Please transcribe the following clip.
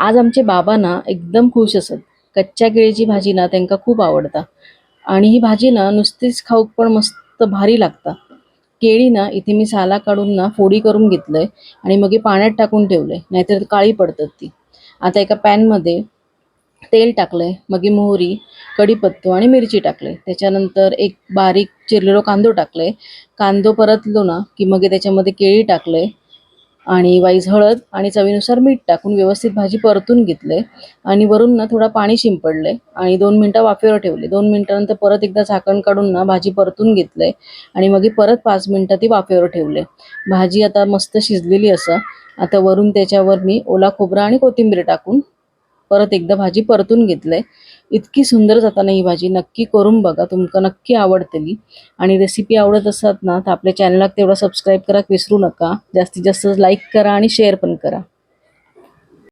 आज आमचे बाबा ना एकदम खुश असत. कच्च्या केळीची भाजी ना त्यांना खूप आवडता. आणि ही भाजी ना नुसतीच खाऊक पण मस्त भारी लागता. केळी ना इथे मी साला काढून ना फोडी करून घेतलंय आणि मग पाण्यात टाकून ठेवलंय नाहीतर काळी पडतात ती. आता एका पॅनमध्ये तेल टाकलंय मग मोहरी कढीपत्तो आणि मिरची टाकले त्याच्यानंतर एक बारीक चिरलेलो कांदो टाकले कांदो परतलो ना की मग त्याच्यामध्ये केळी टाकले आणि वाईज हळद आणि चवीनुसार मीठ टाकून व्यवस्थित भाजी परतून घेतले. आणि वरून ना थोडा पाणी शिंपडले आणि दोन मिनटं वाफेवर ठेवले. दोन मिनटानंतर परत एकदा झाकण काढून ना भाजी परतून घेतले. आणि मग परत पाच मिनटं ती वाफेवर ठेवले. भाजी आता मस्त शिजलेली असं. आता वरून त्याच्यावर मी ओला खोबरा आणि कोथिंबीर टाकून परत एकदा भाजी परतून घेतलंय. इतकी सुंदर जाताना ही भाजी. नक्की करून बघा. तुमका नक्की आवडतली आणि रेसिपी आवडत असतात ना तर आपल्या चॅनलला तेवढा सबस्क्राईब करा. विसरू नका. जास्तीत जास्त लाईक करा आणि शेअर पण करा.